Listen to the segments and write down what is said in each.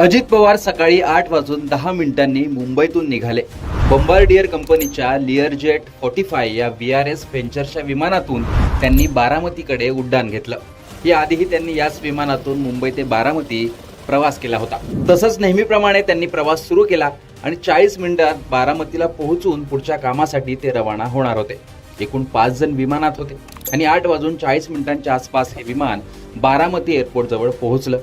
अजित पवार सकाळी आठ वाजून दहा मिनिटांनी मुंबईतून निघाले. बंबार्डियर कंपनीच्या लिअरजेट फोर्टी फाय या व्ही आर एस व्हेंचरच्या विमानातून त्यांनी बारामतीकडे उड्डाण घेतलं. याआधीही त्यांनी याच विमानातून मुंबई ते बारामती प्रवास केला होता. तसंच नेहमीप्रमाणे त्यांनी प्रवास सुरू केला आणि चाळीस मिनिटात बारामतीला पोहोचून पुढच्या कामासाठी ते रवाना होणार होते. एकूण पाच जण विमानात होते आणि आठ वाजून चाळीस मिनिटांच्या आसपास हे विमान बारामती एअरपोर्ट जवळ पोहोचलं.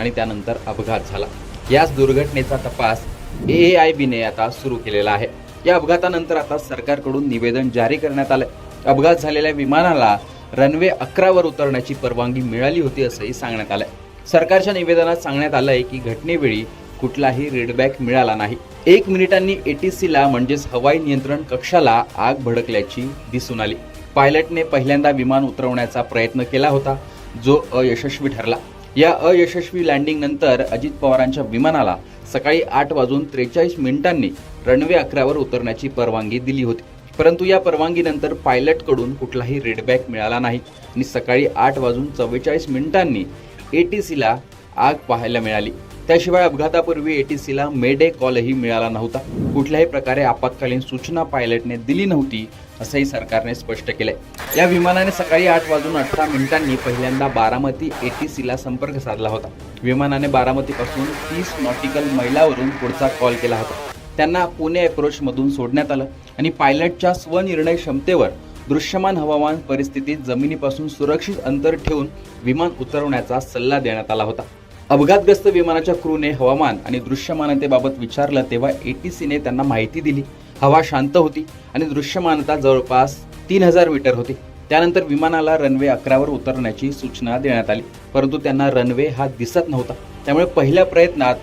आणि त्यानंतर अपघात झाला. याच दुर्घटनेचा तपास ए आय बीने आता सुरू केलेला आहे. या अपघातानंतर आता सरकारकडून निवेदन जारी करण्यात आलं अपघात झालेल्या विमानाला रनवे अकरावर उतरण्याची परवानगी मिळाली होती असंही सांगण्यात आलंय. सरकारच्या निवेदनात सांगण्यात आलंय की घटनेवेळी कुठलाही रीडबॅक मिळाला नाही. एक मिनिटांनी एटीसीला म्हणजेच हवाई नियंत्रण कक्षाला आग भडकल्याची दिसून आली. पायलटने पहिल्यांदा विमान उतरवण्याचा प्रयत्न केला होता जो अयशस्वी ठरला. या अयशस्वी लँडिंग नंतर अजित पवारांच्या विमानाला सकाळी आठ वाजून त्रेचाळीस मिनिटांनी रनवे अकरावर उतरण्याची परवानगी दिली होती. परंतु या परवानगीनंतर पायलटकडून कुठलाही रेडबॅक मिळाला नाही आणि सकाळी आठ वाजून चव्वेचाळीस मिनिटांनी एटीसीला आग पाहायला मिळाली. त्याशिवाय अपघातापूर्वी एटीसीला मेडे कॉलही मिळाला नव्हता. कुठल्याही प्रकारे आपत्कालीन सूचना पायलटने दिली नव्हती असंही सरकारने स्पष्ट केलंय. या विमानाने सकाळी आठ वाजून अठरा मिनिटांनी पहिल्यांदा बारामती एटीसीला संपर्क साधला होता. विमानाने बारामतीपासून तीस नॉटिकल मैलावरून पुढचा कॉल केला होता. त्यांना पुणे अप्रोचमधून सोडण्यात आलं आणि पायलटच्या स्वनिर्णय क्षमतेवर दृश्यमान हवामान परिस्थितीत जमिनीपासून सुरक्षित अंतर ठेवून विमान उतरवण्याचा सल्ला देण्यात आला होता. अपघातग्रस्त विमानाच्या क्रूने हवामान आणि दृश्यमानतेबाबत विचारलं तेव्हा ए टी सीने त्यांना माहिती दिली. हवा शांत होती आणि दृश्यमानता जवळपास तीन हजार मीटर होती. त्यानंतर विमानाला रनवे अकरावर उतरण्याची सूचना देण्यात आली. परंतु त्यांना रनवे हा दिसत नव्हता. त्यामुळे पहिल्या प्रयत्नात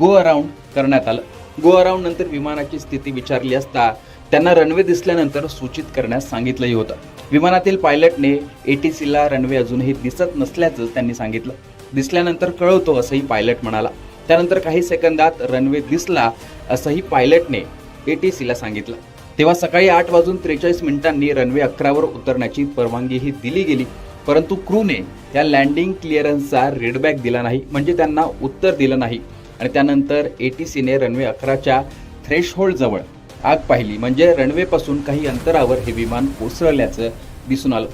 गो अराऊंड करण्यात आलं. गो अराऊंड नंतर विमानाची स्थिती विचारली असता त्यांना रनवे दिसल्यानंतर सूचित करण्यास सांगितलंही होतं. विमानातील पायलटने ए टी सीला रनवे अजूनही दिसत नसल्याचं त्यांनी सांगितलं. दिसल्यानंतर कळवतो असंही पायलट म्हणाला. त्यानंतर काही सेकंदात रनवे दिसला असंही पायलटने ए टी सीला सांगितलं. तेव्हा सकाळी आठ वाजून त्रेचाळीस मिनिटांनी रनवे अकरावर उतरण्याची परवानगीही दिली गेली. परंतु क्रूने या लँडिंग क्लिअरन्सचा रीडबॅक दिला नाही म्हणजे त्यांना उत्तर दिलं नाही. आणि त्यानंतर ए टी सीने रनवे अकराच्या थ्रेशहोल्डजवळ आग पाहिली. म्हणजे रनवेपासून काही अंतरावर हे विमान कोसळल्याचं दिसून आलं.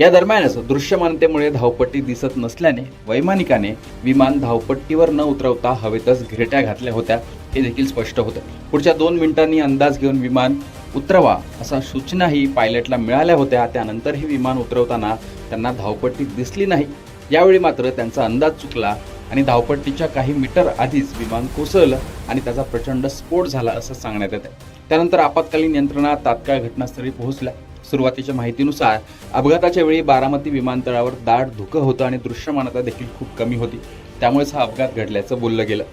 या दरम्यानच दृश्यमानतेमुळे धावपट्टी दिसत नसल्याने वैमानिकाने विमान धावपट्टीवर न उतरवता हवेतच घिरट्या घातल्या होत्या हे देखील स्पष्ट होतं. पुढच्या दोन मिनिटांनी अंदाज घेऊन विमान उतरवा असा सूचनाही पायलटला मिळाल्या होत्या. त्यानंतरही विमान उतरवताना त्यांना धावपट्टी दिसली नाही. यावेळी मात्र त्यांचा अंदाज चुकला आणि धावपट्टीच्या काही मीटर आधीच विमान कोसळलं आणि त्याचा प्रचंड स्फोट झाला असं सांगण्यात येते त्यानंतर आपत्कालीन यंत्रणा तात्काळ घटनास्थळी पोहोचल्या. सुरुवातीच्या माहितीनुसार अपघाताच्या वेळी बारामती विमानतळावर दाट धुकं होतं आणि दृश्यमानता देखील खूप कमी होती. त्यामुळेच हा अपघात घडल्याचं बोललं गेलं.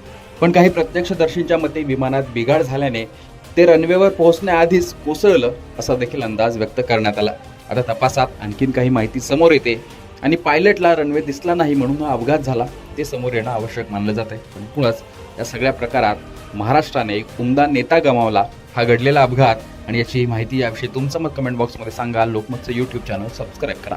पण काही प्रत्यक्षदर्शींच्या मते विमानात बिघाड झाल्याने ते रनवेवर पोहोचण्याआधीच कोसळलं असा देखील अंदाज व्यक्त करण्यात आला. आता तपासात आणखीन काही माहिती समोर येते. आणि पायलटला रनवे दिसला नाही म्हणून हा अपघात झाला ते समोर येणं आवश्यक मानलं जात आहे. पण एकूणच या सगळ्या प्रकारात महाराष्ट्राने एक उमदा नेता गमावला. हा घडलेला अपघात आणि याची माहिती याविषयी तुमचं मत कमेंट बॉक्समध्ये सांगा. लोकमतचं यूट्यूब चॅनल सबस्क्राईब करा.